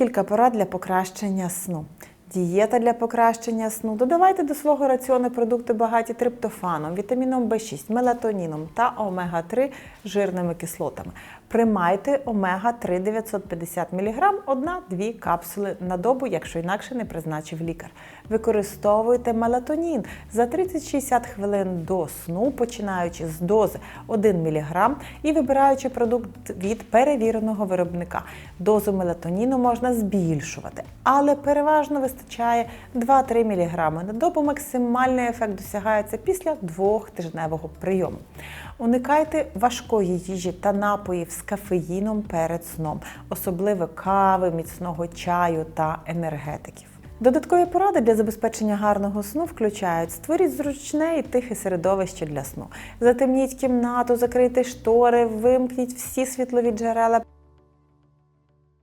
кілька порад для покращення сну. Дієта для покращення сну. Додавайте до свого раціону продукти багаті триптофаном, вітаміном В6, мелатоніном та омега-3 жирними кислотами. Приймайте омега-3 950 мг 1-2 капсули на добу, якщо інакше не призначив лікар. Використовуйте мелатонін за 30-60 хвилин до сну, починаючи з дози 1 мг і вибираючи продукт від перевіреного виробника. Дозу мелатоніну можна збільшувати, але переважно вистачає 2-3 мг на добу. Максимальний ефект досягається після двохтижневого прийому. Уникайте важкої їжі та напоїв з кафеїном перед сном, особливо кави, міцного чаю та енергетиків. Додаткові поради для забезпечення гарного сну включають створіть зручне і тихе середовище для сну. Затемніть кімнату, закрийте штори, вимкніть всі світлові джерела.